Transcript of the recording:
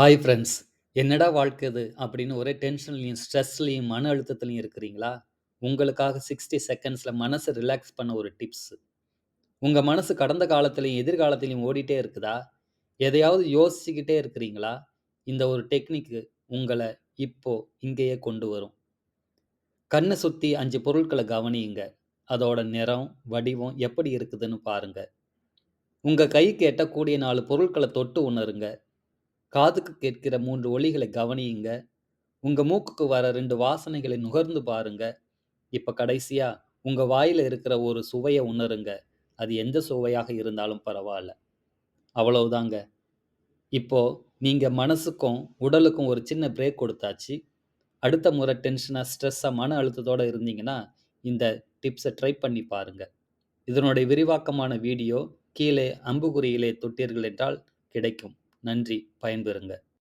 Hi friends. என்னடா வாழ்க்கை இது! அப்படின்னு ஒரே டென்ஷன்லையும் ஸ்ட்ரெஸ்லையும் மன அழுத்தத்துலையும் இருக்கிறீங்களா? உங்களுக்காக சிக்ஸ்டி செகண்ட்ஸில் மனசை ரிலாக்ஸ் பண்ண ஒரு டிப்ஸ். உங்கள் மனசு கடந்த காலத்துலையும் எதிர்காலத்துலையும் ஓடிட்டே இருக்குதா? எதையாவது யோசிச்சுக்கிட்டே இருக்கிறீங்களா? இந்த ஒரு டெக்னிக்கு உங்களை இப்போ இங்கேயே கொண்டு வரும். கண்ணை சுற்றி அஞ்சு பொருட்களை கவனியுங்க. அதோட நிறம், வடிவம் எப்படி இருக்குதுன்னு பாருங்கள் உங்கள் கைக்கு எட்டக்கூடிய நாலு பொருட்களை தொட்டு உணருங்க. காதுக்கு கேட்கிற மூன்று ஒளிகளை கவனியுங்க. உங்க மூக்குக்கு வர ரெண்டு வாசனைகளை நுகர்ந்து பாருங்க. இப்ப கடைசியா உங்க வாயில இருக்கிற ஒரு சுவையை உணருங்க. அது எந்த சுவையாக இருந்தாலும் பரவாயில்ல அவ்வளவுதாங்க. இப்போ நீங்க மனசுக்கும், உடலுக்கும் ஒரு சின்ன பிரேக் கொடுத்தாச்சு. அடுத்த முறை டென்ஷனாக ஸ்ட்ரெஸ்ஸாக மன அழுத்தத்தோடு இருந்தீங்கன்னா, இந்த டிப்ஸை ட்ரை பண்ணி பாருங்க. இதனுடைய விரிவாக்கமான வீடியோ கீழே அம்புக்குறியிலே தொட்டீர்கள் என்றால் கிடைக்கும். நன்றி. பயன்பெறுங்க.